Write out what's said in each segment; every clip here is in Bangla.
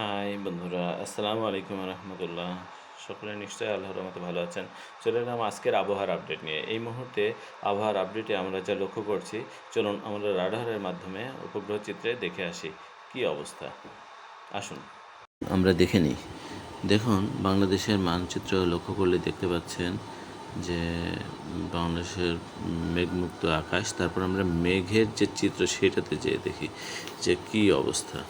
হাই বন্ধুরা, আসসালামু আলাইকুম রহমতুল্লাহ। সকলে নিশ্চয়ই আল্লাহর রহমতে ভালো আছেন। চলে এলাম আজকের আবহাওয়ার আপডেট নিয়ে। এই মুহূর্তে আবহাওয়ার আপডেটে আমরা যা লক্ষ্য করছি, চলুন আমরা রাডারের মাধ্যমে উপগ্রহ চিত্রে দেখে আসি। কি অবস্থা? আসুন। আমরা দেখে নিই। দেখুন, বাংলাদেশের মানচিত্র লক্ষ্য করলে দেখতে পাচ্ছেন যে, বাংলাদেশের মেঘমুক্ত আকাশ, তারপর আমরা মেঘের যে চিত্র, সেটাতে যেয়ে দেখি যে কি অবস্থা।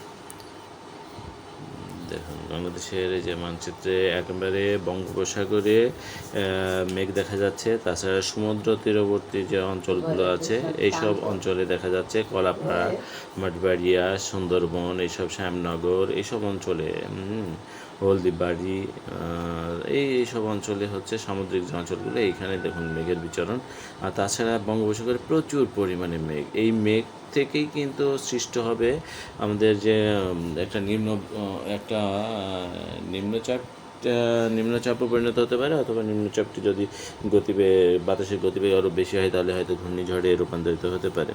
দেখুন, বাংলাদেশের যে মানচিত্রে একেবারে বঙ্গোপসাগরে মেঘ দেখা যাচ্ছে, তাছাড়া সমুদ্র তীরবর্তী যে অঞ্চলগুলো আছে, এইসব অঞ্চলে দেখা যাচ্ছে, কলাপাড়া, মাঠবাড়িয়া, সুন্দরবন, এইসব শ্যামনগর, এইসব অঞ্চলে হলদিবাড়ি এই এইসব অঞ্চলে হচ্ছে সামুদ্রিক যে অঞ্চলগুলো, এইখানে দেখুন মেঘের বিচরণ। আর তাছাড়া বঙ্গোপসাগরে প্রচুর পরিমাণে মেঘ। এই মেঘ থেকেই কিন্তু সৃষ্ট হবে আমাদের যে একটা নিম্ন একটা নিম্নচাপ নিম্নচাপও পরিণত হতে পারে, অথবা নিম্নচাপটি যদি গতিবে, বাতাসের গতিবেগ আরও বেশি হয়, তাহলে হয়তো ঘূর্ণিঝড়ে রূপান্তরিত হতে পারে।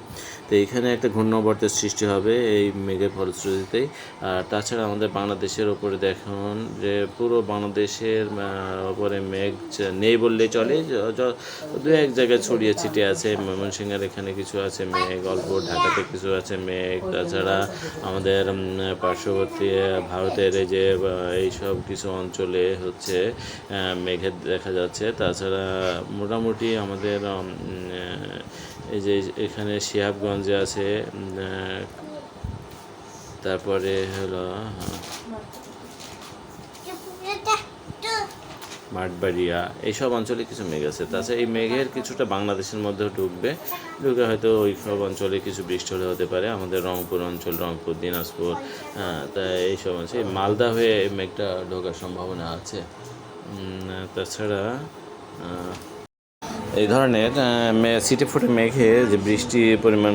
তো এইখানে একটা ঘূর্ণবর্তের সৃষ্টি হবে এই মেঘের ফলশ্রুতিতেই। আর তাছাড়া আমাদের বাংলাদেশের ওপরে দেখুন যে পুরো বাংলাদেশের ওপরে মেঘ নেই বললেই চলে। দু এক জায়গায় ছড়িয়ে ছিটিয়ে আছে, ময়মনসিংহের এখানে কিছু আছে মেঘ, অল্প ঢাকাতে কিছু আছে মেঘ। তাছাড়া আমাদের পার্শ্ববর্তী, ভারতের যে এইসব কিছু অঞ্চলে হচ্ছে আহ, মেঘের দেখা যাচ্ছে। তাছাড়া মোটামুটি আমাদের এই যে এখানে শিহাবগঞ্জে আছে তারপরে হলো মাঠবাড়িয়া, এইসব অঞ্চলে কিছু মেঘ আছে। তাছাড়া এই মেঘের কিছুটা বাংলাদেশের মধ্যেও ঢুকবে। ঢুকে হয়তো ওই সব অঞ্চলে কিছু বৃষ্টি হলে হতে পারে। আমাদের রংপুর অঞ্চল, রংপুর, দিনাজপুর তা এইসব অঞ্চল। মালদা হয়ে এই মেঘটা ঢোকার সম্ভাবনা আছে। তাছাড়া এই ধরনের সিটে ফুটে মেঘে যে বৃষ্টির পরিমাণ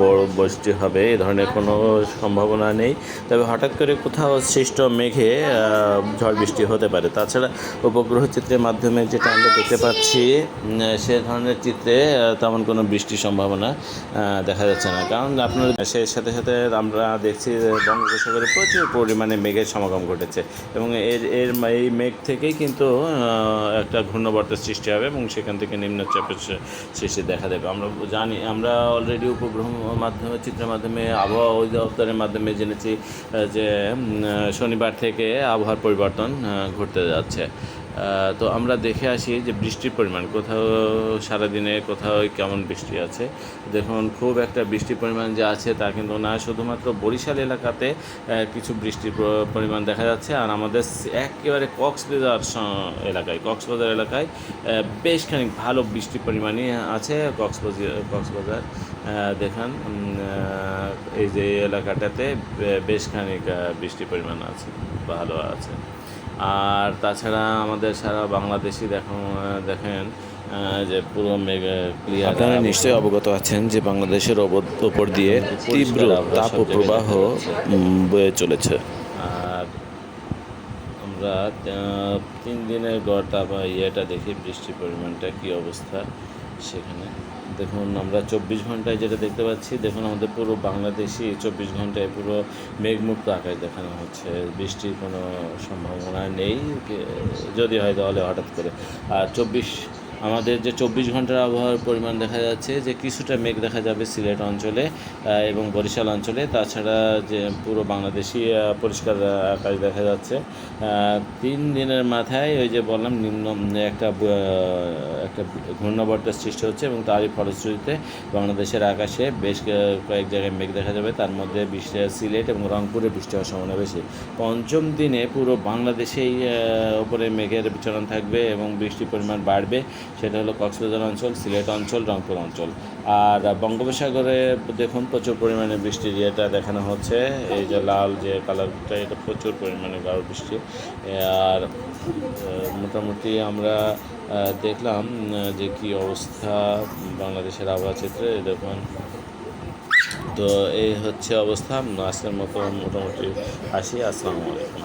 বড় বৃষ্টি হবে এই ধরনের কোনো সম্ভাবনা নেই। তবে হঠাৎ করে কোথাও সৃষ্ট মেঘে ঝড় বৃষ্টি হতে পারে। তাছাড়া উপগ্রহ চিত্রের মাধ্যমে যেটা আমরা দেখতে পাচ্ছি সে ধরনের চিত্রে তেমন কোনো বৃষ্টির সম্ভাবনা দেখা যাচ্ছে না। কারণ আপনার সেই সাথে সাথে আমরা দেখছি বঙ্গোপসাগরে প্রচুর পরিমাণে মেঘের সমাগম ঘটেছে এবং এর এর, এই মেঘ থেকেই কিন্তু একটা ঘূর্ণবর্তের সৃষ্টি হবে এবং সেখান থেকে নিম্নচাপের শেষে দেখা দেবে। আমরা জানি, আমরা অলরেডি উপগ্রহ মাধ্যমে, চিত্রের মাধ্যমে, আবহাওয়া অধিদপ্তরের মাধ্যমে জেনেছি যে শনিবার থেকে আবহাওয়ার পরিবর্তন ঘটতে যাচ্ছে। তো আমরা দেখে আসি যে বৃষ্টির পরিমাণ, কোথাও সারাদিনে কোথাও কেমন বৃষ্টি আছে। দেখুন, খুব একটা বৃষ্টির পরিমাণ যে আছে তা কিন্তু না, শুধুমাত্র বরিশাল এলাকাতে কিছু বৃষ্টির পরিমাণ দেখা যাচ্ছে, আর আমাদের একেবারে কক্সবাজার এলাকায় কক্সবাজার এলাকায় বেশ খানিক ভালো বৃষ্টির পরিমাণই আছে কক্সবাজার। কক্সবাজার দেখান এই যে এলাকাটাতে বেশ খানিক বৃষ্টির পরিমাণ আছে, ভালো আছে। আর তাছাড়া আমাদের সারা বাংলাদেশি দেখুন দেখেন যে পুরো মেঘে ক্লিয়ার আপনারা নিশ্চয়ই অবগত আছেন যে বাংলাদেশের ওপর দিয়ে তীব্র তাপ প্রবাহ বয়ে চলেছে। আর আমরা তিন দিনের গড় তাপ ইয়েটা দেখি বৃষ্টির পরিমাণটা কী অবস্থা। সেখানে। দেখুন, আমরা চব্বিশ ঘন্টায় যেটা দেখতে পাচ্ছি, দেখুন আমাদের পুরো বাংলাদেশি চব্বিশ ঘন্টায় পুরো মেঘমুক্ত আকাশ দেখানো হচ্ছে। বৃষ্টির কোনো সম্ভাবনা নেই যদি হয় তাহলে হঠাৎ করে। আর চব্বিশ আমাদের যে চব্বিশ ঘণ্টার আবহাওয়ার পরিমাণ দেখা যাচ্ছে, যে কিছুটা মেঘ দেখা যাবে সিলেট অঞ্চলে এবং বরিশাল অঞ্চলে। তাছাড়া যে পুরো বাংলাদেশি পরিষ্কার আকাশ দেখা যাচ্ছে। তিন দিনের মাথায় ওই যে বললাম, নিম্ন, একটা একটা ঘূর্ণবর্তের সৃষ্টি হচ্ছে এবং তারই ফলশ্রুতিতে বাংলাদেশের আকাশে বেশ কয়েক জায়গায় মেঘ দেখা যাবে। তার মধ্যে বৃষ্টি সিলেট এবং রংপুরে বৃষ্টি হওয়ার সম্ভাবনা বেশি। পঞ্চম দিনে পুরো বাংলাদেশেই ওপরে মেঘের বিচরণ থাকবে এবং বৃষ্টির পরিমাণ বাড়বে। সেটা হলো কক্সবাজার অঞ্চল, সিলেট অঞ্চল, রংপুর অঞ্চল। আর বঙ্গোপসাগরে দেখুন প্রচুর পরিমাণে বৃষ্টির ইয়েটা দেখানো হচ্ছে। এই যে লাল যে কালারটা, এটা প্রচুর পরিমাণে গাঢ় বৃষ্টি। আর মোটামুটি আমরা দেখলাম যে কি অবস্থা বাংলাদেশের আবহাওয়া চিত্রে দেখুন। তো এই হচ্ছে অবস্থা। আজকের মতো মোটামুটি আসি। আসসালামু আলাইকুম।